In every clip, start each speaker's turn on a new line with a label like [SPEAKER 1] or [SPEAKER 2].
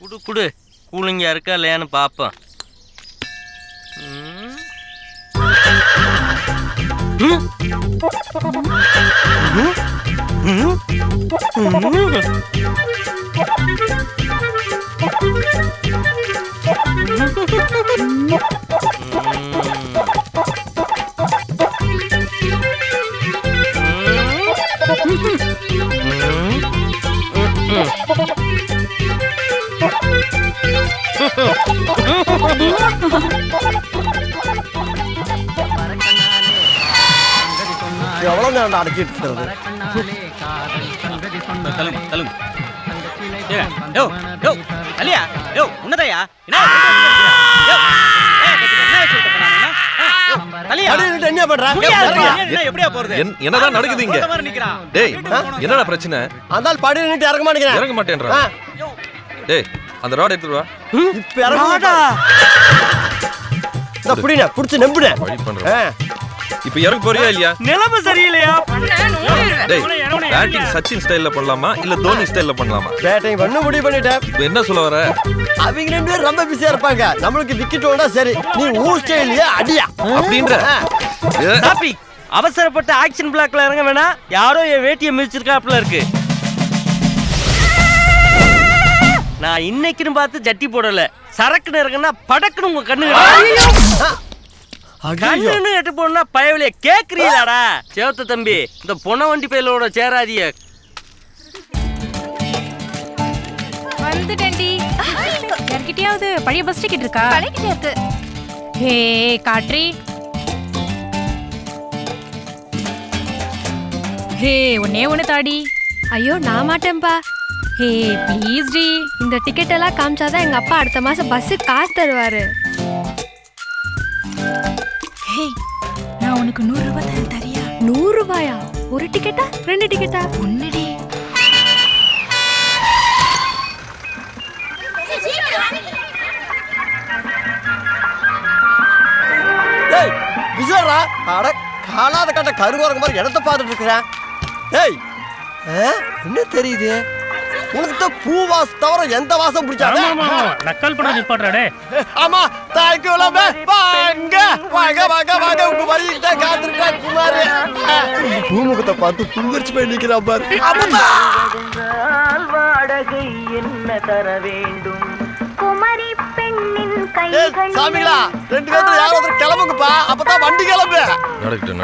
[SPEAKER 1] குடு குடு. கூலிங்கா இருக்கா இல்லையான்னு பார்ப்போம் ம்.
[SPEAKER 2] எவ்வளவு நேரம் அடைச்சிட்டு இருக்கிறது
[SPEAKER 3] என்ன
[SPEAKER 2] பண்ற
[SPEAKER 3] எப்படியா போறது
[SPEAKER 4] என்னதான் நடக்குது இங்க டேய் என்னடா பிரச்சனை?
[SPEAKER 2] அதால் படி நின்று இறங்க மாட்டேங்கிறேன்.
[SPEAKER 4] இறங்க
[SPEAKER 2] மாட்டேன்றான்.
[SPEAKER 4] டேய் அந்த ராட் எடுத்துட்டு வா.
[SPEAKER 2] இப்ப இறங்க இந்த புடின புடிச்சு நம்புன
[SPEAKER 4] வழி பண்றேன் இப்போ இறங்க போறியா இல்லையா?
[SPEAKER 1] நிலைமை சரியில்லையா?
[SPEAKER 4] டேய் பேட்டிங் சச்சின் ஸ்டைல்ல பண்ணலாமா? இல்ல தோனி ஸ்டைல்ல பண்ணலாமா?
[SPEAKER 2] பேட்டிங் பண்ண முடிவு பண்ணிட்டேன்
[SPEAKER 4] இப்போ என்ன சொல்ல வர?
[SPEAKER 2] அவங்க ரெண்டு பேரும் ரொம்ப பிஸியா இருப்பாங்க. நம்மளுக்கு விக்கெட் ஓடா சரி. நீ ஊர் ஸ்டைல்லையே அடியா?
[SPEAKER 4] அப்படின்ற.
[SPEAKER 1] அவசரப்பட்டு ஆக்ஷன் பிளாக்ல இறங்க வேணாம். யாரோ என் வேட்டியை மிதிச்சிருக்காப்புல இருக்கு. நான் இன்னைக்குன்னு பார்த்து ஜட்டி போடல. சரக்குன்னு இறங்குனா படக்குன்னு உங்க கண்ணு. கண்ணுன்னு எட்டு போனா பயவிலைய கேக்குறீங்களாடா? சேவத்த தம்பி இந்த பொண்ண வண்டி பயிலோட சேராதிய
[SPEAKER 5] வந்துட்டேன்டி. யார்கிட்டயாவது பழைய பஸ் டிக்கெட் இருக்கா?
[SPEAKER 6] கடைக்கிட்ட இருக்கு.
[SPEAKER 5] ஹே காட்ரி. ஹே ஒன்னே ஒன்று தாடி.
[SPEAKER 6] ஐயோ நான் மாட்டேன்பா.
[SPEAKER 5] ஹே ப்ளீஸ் டி.
[SPEAKER 6] இந்த டிக்கெட் எல்லாம் காமிச்சாதான் எங்க அப்பா அடுத்த மாசம் பஸ் காசு தருவாரு.
[SPEAKER 5] ஹே நான் உனக்கு நூறு ரூபாய் தரேன் தரியா.
[SPEAKER 6] நூறு ரூபாயா? ஒரு டிக்கெட்டா ரெண்டு டிக்கெட்டா
[SPEAKER 5] ஒன்னுடி
[SPEAKER 2] டேய் அட காலாத கட்ட கருவாரங்க மாதிரி இடத்த பார்த்துட்டு இருக்கிறேன். டேய் ஆ, என்ன தெரியுது? உனக்கு தான் பூ வாசம் தவிர எந்த வாசம் பிடிச்சாத
[SPEAKER 7] நக்கல் பண்ண நிப்பாட்றாடே
[SPEAKER 2] ஆமா தாய்க்கு எல்லாமே வாங்க வாங்க வாங்க வாங்க உங்க வரிகிட்ட காத்திருக்கேன் குமாரி. பூமுகத்தை பார்த்து புங்கரிச்சு போய் நிக்கிறான் பாரு.
[SPEAKER 8] வாடகை என்ன தர வேண்டும்? குமரி பெண்ணின்
[SPEAKER 2] ரெண்டு பேரும் யாரோ ஒருத்தர் கிளம்புங்கப்பா. அப்பதான் வண்டி கிளம்பு.
[SPEAKER 4] நடக்கட்டும்.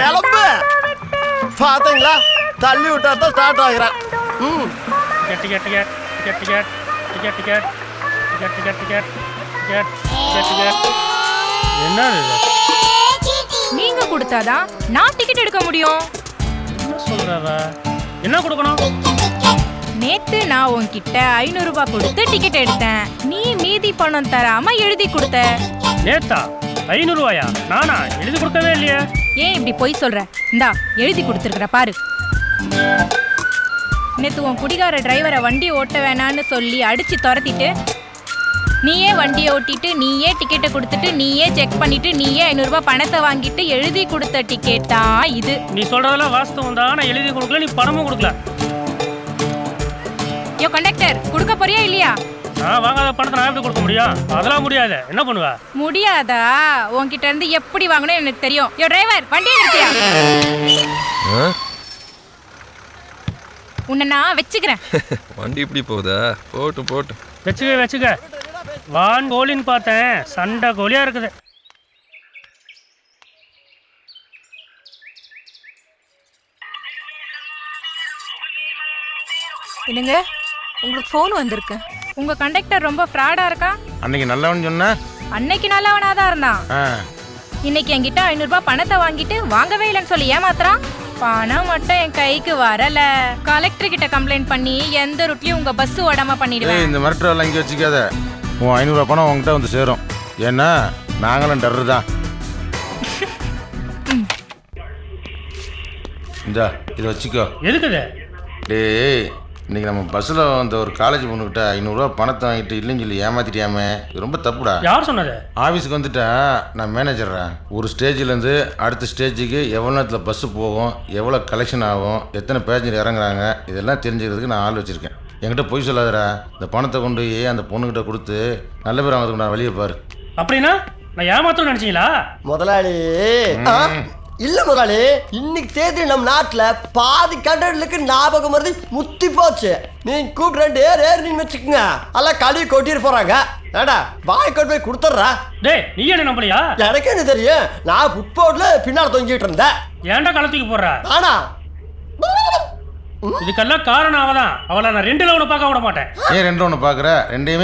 [SPEAKER 2] கிளம்பு. பாத்தீங்களா? தள்ளி விட்டா தான் ஸ்டார்ட் ஆகுறேன். ம்
[SPEAKER 7] ticket ticket ticket ticket ticket ticket ticket ticket ticket ticket ticket ticket என்ன இது?
[SPEAKER 5] நீங்க கொடுத்தாதான் நான் டிக்கெட் எடுக்க முடியும்?
[SPEAKER 7] என்ன சொல்றவ என்ன கொடுக்கணும்?
[SPEAKER 5] நேத்து நான் உன்கிட்ட ஐநூறு ரூபாய் கொடுத்து டிக்கெட் எடுத்தேன். நீ மீதி பணம் தராம எழுதி கொடுத்த.
[SPEAKER 7] நேத்தா? ஐநூறு ரூபாயா? நானா? எழுதி கொடுக்கவே இல்லையே.
[SPEAKER 5] ஏன் இப்படி பொய் சொல்ற? இந்தா எழுதி கொடுத்துருக்குற பாரு. நேத்து உன் குடிகார டிரைவரை வண்டி ஓட்ட வேணான்னு சொல்லி அடிச்சு துரத்திட்டு நீயே வண்டியை ஓட்டிட்டு நீயே டிக்கெட்டை கொடுத்துட்டு நீயே செக் பண்ணிட்டு நீயே ஐநூறுரூபா பணத்தை வாங்கிட்டு எழுதி கொடுத்த டிக்கெட் தான் இது.
[SPEAKER 7] நீ சொல்றதெல்லாம் வாஸ்தவம் தான். நான் எழுதி கொடுக்கல நீ பணமும் கொடுக்கல.
[SPEAKER 5] யோ கண்டக்டர் கொடுக்க போறியா இல்லையா?
[SPEAKER 7] நான் வாங்காத பணத்தை நான் எப்படி கொடுக்க முடியும் அதெல்லாம் முடியாது. என்ன பண்ணுவ?
[SPEAKER 5] முடியாதா? உன்கிட்ட இருந்து எப்படி வாங்கணும் எனக்கு தெரியும். யோ டிரைவர் வண்டியை நிறுத்தியா? உன்னை நான் வச்சுக்கிறேன்.
[SPEAKER 4] வண்டி இப்படி போகுதா? போட்டும் போட்டும்
[SPEAKER 7] வச்சுக்க வச்சுக்க. வான் கோழின்னு பார்த்தேன். சண்டை கோழியா இருக்குது.
[SPEAKER 9] என்னங்க? உங்களுக்கு ஃபோன் வந்திருக்கு.
[SPEAKER 5] உங்க கண்டக்டர் ரொம்ப ஃப்ராடா இருக்கா?
[SPEAKER 10] அன்னைக்கு நல்லவன் சொன்ன?
[SPEAKER 5] அன்னைக்கு நல்லவனா தான் இருந்தான் இன்னைக்கு என்கிட்ட ஐநூறுபா பணத்தை வாங்கிட்டு வாங்கவே இல்லைன்னு சொல்லி ஏமாத்துறான். பணம் மட்டும் என் கைக்கு வரல. கலெக்டர் கிட்ட கம்ப்ளைண்ட் பண்ணி எந்த ரூட்லயும் உங்க பஸ் ஓடாம
[SPEAKER 10] ஏய்
[SPEAKER 5] பண்ணிடுவேன்
[SPEAKER 10] இந்த மிரட்டல் எல்லாம் இங்கே வச்சுக்காத. உன் ஐநூறுரூவா பணம் உங்ககிட்ட வந்து சேரும். ஏன்னா நாங்களும் டர்ரு தான். இந்தா இதை வச்சுக்கோ.
[SPEAKER 7] எதுக்குது
[SPEAKER 10] டேய் இன்னைக்கு நம்ம பஸ்ஸில் வந்த ஒரு காலேஜ் பொண்ணுக்கிட்ட ஐநூறுரூவா பணத்தை வாங்கிட்டு இல்லைன்னு சொல்லி ஏமாத்திட்டியாமே. இது ரொம்ப தப்புடா.
[SPEAKER 7] யார் சொன்னது
[SPEAKER 10] ஆஃபீஸுக்கு வந்துட்டேன் நான் மேனேஜர்றா ஒரு ஸ்டேஜ்லேருந்து அடுத்த ஸ்டேஜுக்கு எவ்வளோ நேரத்தில் பஸ்ஸு போகும் எவ்வளோ கலெக்ஷன் ஆகும் எத்தனை பேசஞ்சர் இறங்குறாங்க இதெல்லாம் தெரிஞ்சுக்கிறதுக்கு நான் ஆள் வச்சுருக்கேன். என்கிட்ட பொய் சொல்லாதடா. இந்த பணத்தை கொண்டு போய் அந்த பொண்ணுக்கிட்ட கொடுத்து நல்ல பேர் வாங்கிறதுக்கு நான் வெளியே பாரு.
[SPEAKER 7] அப்படின்னா நான் ஏமாத்தணும்னு நினைச்சீங்களா?
[SPEAKER 2] முதலாளி இல்ல முதலாளி இன்னைக்கு தேதி நம்ம நாட்டுல பாதி கண்டர்களுக்கு ஞாபகம் மருதி முத்தி போச்சு. நீங்க கூப்பிட்டு ரெண்டு ஏர் ஏறினு வச்சுக்கோங்க. எல்லாம் கழுவி கொட்டிட்டு போறாங்க. ஏடா வாய் கொண்டு போய் கொடுத்துட்றா.
[SPEAKER 7] டேய் நீ என்ன நம்பலையா?
[SPEAKER 2] எனக்கு என்ன தெரியும்? நான் ஃபுட்போர்ட்ல பின்னால் தொங்கிட்டு இருந்தேன்.
[SPEAKER 7] ஏன்டா களத்துக்கு போடுற?
[SPEAKER 2] ஆனா
[SPEAKER 7] இதுக்கெல்லாம் காரணம் அவதான். அவளை நான் ரெண்டுல ஒன்று பார்க்க விட மாட்டேன்.
[SPEAKER 10] ஏன் ரெண்டு ஒன்று பார்க்குற? ரெண்டையுமே